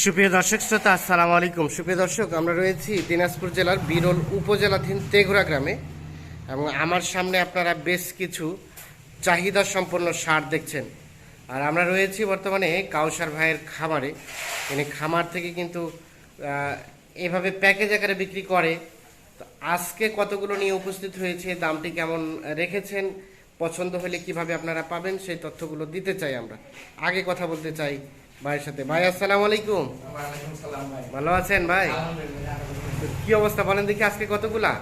সুপ্রিয় দর্শক, শ্রোতা, আসসালামু আলাইকুম। সুপ্রিয় দর্শক, আমরা রয়েছি দিনাজপুর জেলার বিরল উপজেলাধীন তেঘুরা গ্রামে এবং আমার সামনে আপনারা বেশ কিছু চাহিদা সম্পন্ন সার দেখছেন। আর আমরা রয়েছি বর্তমানে কাউসার ভাইয়ের খামারে। তিনি খামার থেকে কিন্তু এভাবে প্যাকেজ আকারে বিক্রি করে। তো আজকে কতগুলো নিয়ে উপস্থিত হয়েছে, দামটি কেমন রেখেছেন, পছন্দ হলে কীভাবে আপনারা পাবেন, সেই তথ্যগুলো দিতে চাই আমরা। আগে কথা বলতে চাই ভাইয়ের সাথে। ভাই আসসালামু আলাইকুম। ভালো আছেন ভাই। কি অবস্থা বলেন দেখি আজকে কতগুলা।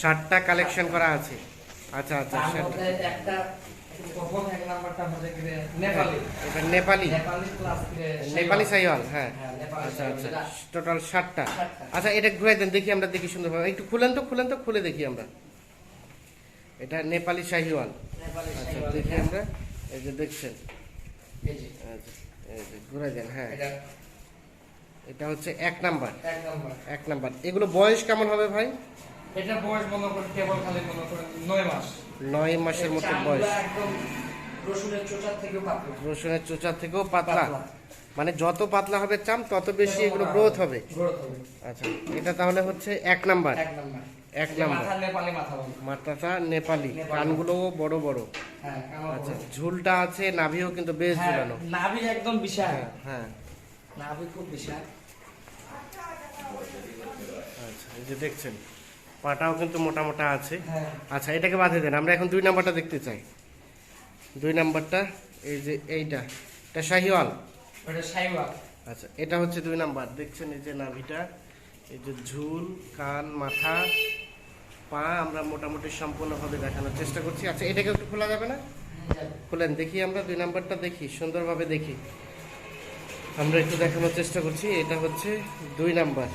ষাটটা কালেকশন করা আছে। আচ্ছা আচ্ছা নেপালি। নেপালি। সাইওয়াল। হ্যাঁ। হ্যাঁ, আচ্ছা আচ্ছা। টোটাল ষাটটা ষাটটা। আচ্ছা এটা ঘুরে দেন দেখি আমরা দেখি সুন্দরভাবে একটু খুলেন তো খুলেন তো খুলে দেখি আমরা। এটা নেপালি শাহিওয়াল আচ্ছা দেখি আমরা। এই যে দেখছেন। ঘুরে দেন হ্যাঁ। এটা। হচ্ছে এক নাম্বার। এক নাম্বার। এক নাম্বার। এগুলো বয়স কেমন হবে ভাই? এটা বয়স মনে করেন কেবল খালি মনে করেন নয় মাস। নয় মাসের মতো বয়স। রসুনের থেকেও পাতলা। রসুনের চোচা থেকেও পাতলা। মানে যত পাতলা হবে চাম তত বেশি এগুলো গ্রোথ হবে আচ্ছা এটা তাহলে হচ্ছে এক নাম্বার। এক নাম্বার। মাথাটা নেপালি। কানগুলোও বড় বড়। হ্যাঁ, আচ্ছা ঝুলটা আছে নাভিও কিন্তু বেশ হ্যাঁ, ঝুলানো। নাভি একদম বিশাল। হ্যাঁ হ্যাঁ। নাভি খুব বিশাল। আচ্ছা এই যে দেখছেন পাটাও কিন্তু মোটা মোটা আছে। আচ্ছা এটাকে বাঁধে দেন আমরা এখন দুই নাম্বারটা দেখতে চাই। দুই নাম্বারটা এই যে এইটা এটা শাহিওয়াল। ওটা সাইওয়া আচ্ছা এটা হচ্ছে দুই নাম্বার। দেখছেন এই যে নাভিটা এই যে ঝুল কান মাথা পা আমরা মোটামুটি সম্পূর্ণভাবে দেখানোর চেষ্টা করছি। আচ্ছা এটাকে একটু খোলা যাবে না? খুলেন দেখি আমরা দুই নাম্বারটা দেখি সুন্দরভাবে দেখি। আমরা একটু দেখানোর চেষ্টা করছি এটা হচ্ছে দুই নাম্বার।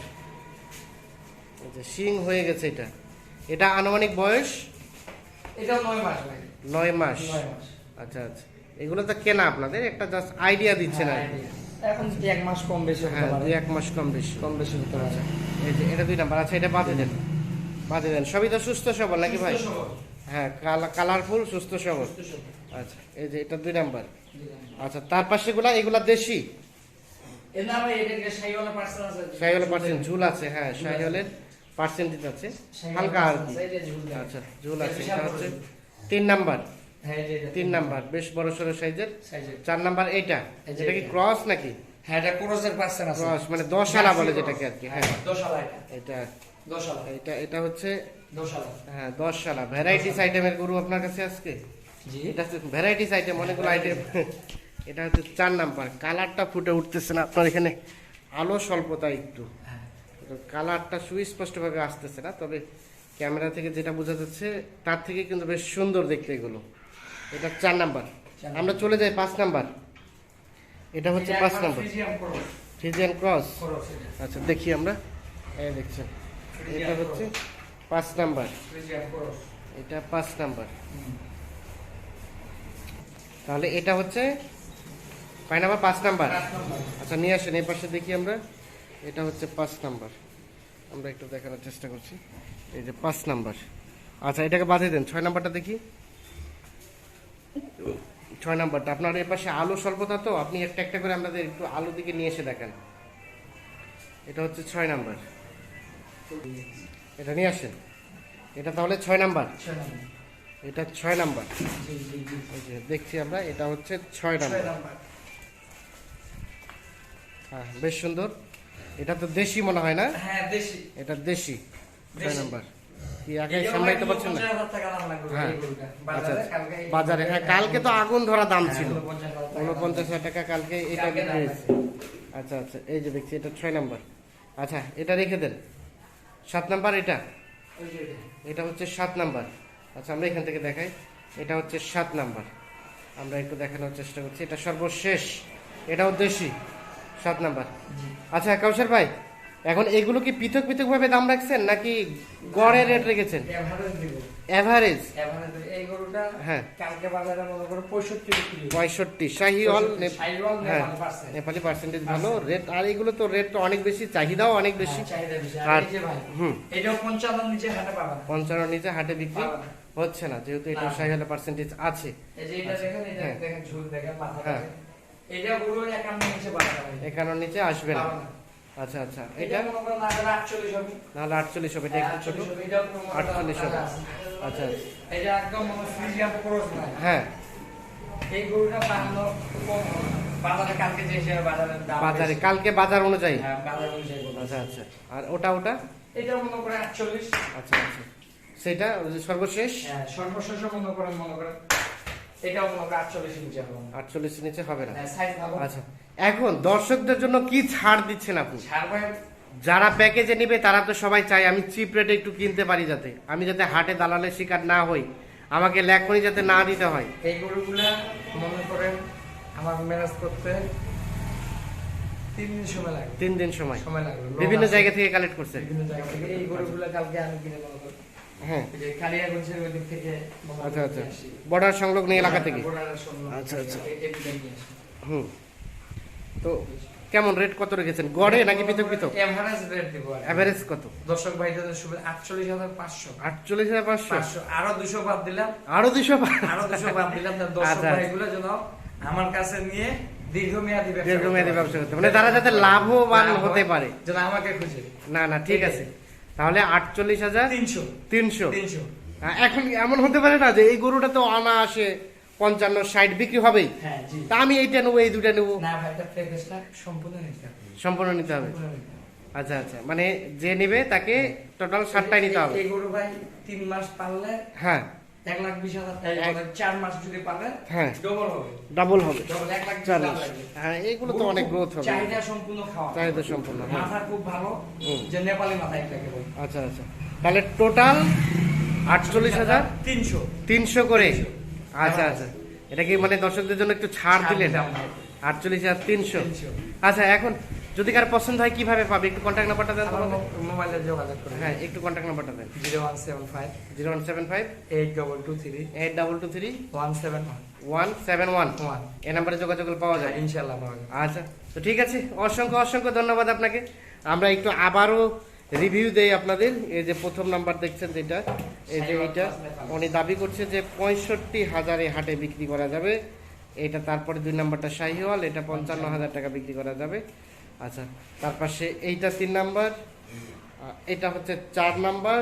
যে শিং হয়ে গেছে এটা। এটা আনুমানিক বয়স? ভাই। নয় মাস। নয় মাস। আচ্ছা আচ্ছা। এগুলো তো কেনা আপনাদের একটা জাস্ট আইডিয়া দিচ্ছেন আর কি। হ্যাঁ, এখন যদি এক মাস কম বেশি হতে হ্যাঁ পারে। দুই এক মাস কম বেশি। কম বেশি হতে পারে। এই যে এটা দুই নাম্বার। আচ্ছা এটা বাঁধে দেন। বাঁধে দেন। সবই তো সুস্থ সবল নাকি ভাই? সুস্থ সবল। হ্যাঁ কালারফুল সুস্থ সবল। সুস্থ সবল। আচ্ছা এই যে এটা দুই নাম্বার। আচ্ছা তার পাশে গুলা এগুলা দেশি? শাহিওয়ালের পার্সেন্ট ঝুল আছে হ্যাঁ শাহিওয়ালের পার্সেন্টেজ আছে। হালকা আর কি। আচ্ছা ঝুল আছে এটা হচ্ছে তিন নাম্বার। তিন নাম্বার বেশ বড় সড়ো সাইজের। চার নাম্বার এইটা? এই এটা কি ক্রস নাকি? হ্যাঁ এটা ক্রসের পার্সেল আছে। ক্রস মানে দশ আলা বলে যেটাকে আর কি হ্যাঁ দশ আলা এটা। এটা এটা এটা হচ্ছে দশ আলা হ্যাঁ দশ সালা ভ্যারাইটিস আইটেমের গরু আপনার কাছে আজকে? জি। এটা হচ্ছে ভ্যারাইটিস আইটেম অনেকগুলো আইটেম এটা হচ্ছে চার নাম্বার। কালারটা ফুটে উঠতেছে না আপনার এখানে। আলো স্বল্পতা একটু। হ্যাঁ। কালারটা সুস্পষ্টভাবে আসতেছে না তবে ক্যামেরা থেকে যেটা বোঝা যাচ্ছে তার থেকে কিন্তু বেশ সুন্দর দেখতে এগুলো। এটা চার নাম্বার। আমরা চলে যাই পাঁচ নাম্বার। এটা হচ্ছে পাঁচ নাম্বার। ফ্রিজিয়াম ক্রস। আচ্ছা দেখি আমরা। এই দেখছেন। এটা হচ্ছে পাঁচ নাম্বার। এটা পাঁচ নাম্বার। তাহলে এটা হচ্ছে কয় নাম্বার পাঁচ নাম্বার। আচ্ছা নিয়ে আসেন এই পাশে দেখি আমরা। এটা হচ্ছে পাঁচ নাম্বার। আমরা একটু দেখানোর চেষ্টা করছি। এই যে পাঁচ নাম্বার। আচ্ছা এটাকে বাঁধিয়ে দেন। ছয় নাম্বারটা দেখি। ছয় নাম্বারটা। আপনার এর পাশে আলু স্বল্পতা তো আপনি একটা একটা করে আমাদের একটু আলু দিকে নিয়ে এসে দেখেন। এটা হচ্ছে ছয় নাম্বার। এটা নিয়ে আসেন। এটা তাহলে ছয় নাম্বার? এটা ছয় নাম্বার। দেখছি আমরা এটা হচ্ছে ছয় নাম্বার। হ্যাঁ বেশ সুন্দর। এটা তো দেশি মনে হয় না? হ্যাঁ দেশি। এটা দেশি। ছয়। নাম্বার। কি আগে সামলাইতে পারছেন না? হ্যাঁ। আচ্ছা আচ্ছা। বাজারে হ্যাঁ কালকে তো আগুন ধরা দাম ছিল। উনপঞ্চাশ হাজার টাকা। কালকে এটা বিক্রি হয়েছে আচ্ছা আচ্ছা এই যে দেখছি এটা ছয় নাম্বার। আচ্ছা এটা রেখে দেন। সাত নাম্বার এটা? এটা। হচ্ছে সাত নাম্বার। আচ্ছা আমরা এখান থেকে দেখাই। এটা হচ্ছে সাত নাম্বার। আমরা একটু দেখানোর চেষ্টা করছি। এটা সর্বশেষ। এটাও দেশি। সাত নাম্বার। আচ্ছা কাউসার ভাই এখন এগুলো কি পৃথক পৃথক ভাবে দাম রাখছেন নাকি গড়ে রেট রেখেছেন? এভারেজ এই গরুটা হ্যাঁ। কালকে বাজারে মনে করো হ্যাঁ নেপালি পার্সেন্টেজ ভালো রেট আর এগুলো তো রেট তো অনেক বেশি চাহিদাও অনেক বেশি। হ্যাঁ, বেশি। আর- হুম। এটাও নিচে হাটে পাবেন পঞ্চান্ন নিচে হাটে বিক্রি হচ্ছে না যেহেতু এটা না। শাহিওয়ালের পার্সেন্টেজ আছে। এই যে এটা দেখেন এটা হ্যাঁ। দেখেন ঝুল দেখেন মাথা হ্যাঁ। দেখেন। এটা গরু একান্ন নিচে বাড়া ভাই নিচে আসবে না। আচ্ছা আচ্ছা। এটা না হলে আটচল্লিশ হবে। এটা একটু ছোট। 48 হবে, এটাও তো করেন আটচল্লিশ হবে। আচ্ছা। এটা একদম ক্রস নাই হ্যাঁ। এই গরুটা বান্ন বাজারে কালকে যে হিসেবে বাজারের দাম বাজারে কালকে বাজার অনুযায়ী? হ্যাঁ, বাজার অনুযায়ী আচ্ছা আচ্ছা। আর ওটা ওটা? এটা মনে করেন আটচল্লিশ। আচ্ছা আচ্ছা। সেটা সর্বশেষ? হ্যাঁ সর্বশেষ মনে করেন মনে করেন। এটাও মনে আটচল্লিশ নিচে হবে। আটচল্লিশ নিচে হবে না? হ্যাঁ, সাইজ ভালো আচ্ছা এখন দর্শকদের জন্য কি ছাড় দিচ্ছেন আপনি? ভাই যারা প্যাকেজে নিবে তারা তো সবাই চায় আমি চিপ রেটে একটু কিনতে পারি যাতে। আমি যাতে হাটে দালালের শিকার না হই আমাকে ল্যাকনি যাতে না দিতে হয়। এই গরুগুলা মনে করেন আমার ম্যানেজ করতে তিন দিন সময় লাগে তিন দিন সময়। সময় লাগবে। বিভিন্ন জায়গা থেকে কালেক্ট করছে। বিভিন্ন জায়গা থেকে। এই গরুগুলা কালকে আমি কিনে মনে করি হ্যাঁ। দিক থেকে আচ্ছা আচ্ছা। বর্ডার সংলগ্ন এলাকা থেকে? আচ্ছা, আচ্ছা। হুম। তো কেমন রেট কত রেখেছেন? গড়ে নাকি পৃথক পৃথক? এভারেজ রেট দিব। অ্যাভারেজ কত? দর্শক ভাইদের সুবিধা আটচল্লিশ হাজার পাঁচশো। আটচল্লিশ হাজার পাঁচশো? আরও দুশো বাদ দিলাম। আরও দুশো আরও দুশো বাদ দিলাম দর্শক আচ্ছা। ভাইগুলো যেন আমার কাছে নিয়ে দীর্ঘমেয়াদী ব্যবসা দীর্ঘমেয়াদী করতে ব্যবসা করতে মানে তারা যাতে লাভবান হতে পারে। যেন আমাকে খুঁজে। না না ঠিক আছে। তাহলে আটচল্লিশ হাজার তিনশো। তিনশো। তিনশো। হ্যাঁ, এখন এমন হতে পারে না যে এই গরুটা তো আনা আসে পঞ্চান্ন ষাট বিক্রি হবেই। হ্যাঁ তা আমি এইটা নেব এই দুটা নেব। সম্পূর্ণ নিতে হবে। আচ্ছা আচ্ছা। মানে যে নেবে তাকে টোটাল ষাটটাই নিতে হবে। এই গরু ভাই তিন মাস পারলে হ্যাঁ। এক লাখ বিশ হাজার এই এক- মানে চার মাস যদি হ্যাঁ। ডবল হবে। ডাবল হবে। ডবল এক লাখ বিশ চার মাস। হ্যাঁ এইগুলো তো অনেক গ্রোথ হবে। চাহিদা সম্পূর্ণ খাওয়া। চাহিদা সম্পূর্ণ হ্যাঁ। মাথা খুব ভালো যে নেপালি মাথা এটাকে বলে আচ্ছা আচ্ছা। তাহলে টোটাল আটচল্লিশ হাজার? তিনশো। তিনশো করে? আচ্ছা হ্যাঁ। আচ্ছা। এটা কি মানে দর্শকদের জন্য একটু ছাড় দিলেন? আটচল্লিশ হাজার তিনশো। আচ্ছা এখন যদি কার পছন্দ হয় কীভাবে পাবে? একটু কন্ট্যাক্ট নাম্বারটা দেন আমার তোমাদের। মোবাইলে যোগাযোগ করে হ্যাঁ একটু কন্ট্যাক্ট নাম্বারটা দেন। Zero one seven five zero one seven five eight double two three eight double two three one seven one one seven one one এই নাম্বারে যোগাযোগ করলে পাওয়া যায় ইনশাল্লাহ পাওয়া যাবে। আচ্ছা তো ঠিক আছে অসংখ্য অসংখ্য ধন্যবাদ আপনাকে। আমরা একটু আবারও রিভিউ দেই আপনাদের। এই যে প্রথম নাম্বার দেখছেন যেটা এই যে এটা উনি দাবি করছে যে পঁয়ষট্টি হাজারে হাটে বিক্রি করা যাবে। এটা তারপরে দুই নাম্বারটা শাহিওয়াল এটা পঞ্চান্ন হাজার টাকা বিক্রি করা যাবে। আচ্ছা তার পাশে এইটা তিন নাম্বার এটা হচ্ছে চার নাম্বার,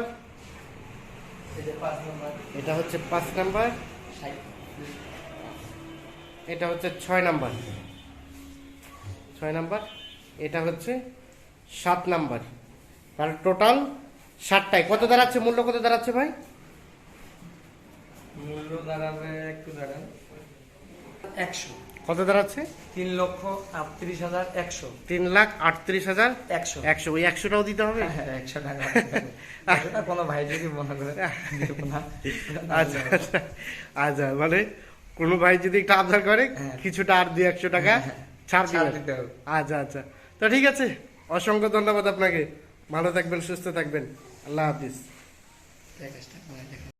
এটা হচ্ছে পাঁচ নাম্বার, এটা হচ্ছে ছয় নাম্বার ছয় নাম্বার, এটা হচ্ছে সাত নাম্বার, তার টোটাল সাতটায় কত দাঁড়াচ্ছে? মূল্য কত দাঁড়াচ্ছে ভাই? মূল্য দাঁড়াবে, একটু দাঁড়ান। একশো। কত দাঁড়াচ্ছে তিন লক্ষ আটত্রিশ হাজার একশো। তিন লাখ আটত্রিশ হাজার একশো। একশো। ওই একশোটাও দিতে হবে? হ্যাঁ, একশো টাকা কোনো ভাই যদি মনে করে আচ্ছা আচ্ছা। আচ্ছা মানে কোনো ভাই যদি একটু আবদার করে হ্যাঁ। কিছুটা আর দুই একশো টাকা ছাড় দিতে হবে। আচ্ছা আচ্ছা। তো ঠিক আছে অসংখ্য ধন্যবাদ আপনাকে। ভালো থাকবেন সুস্থ থাকবেন। আল্লাহ হাফিজ।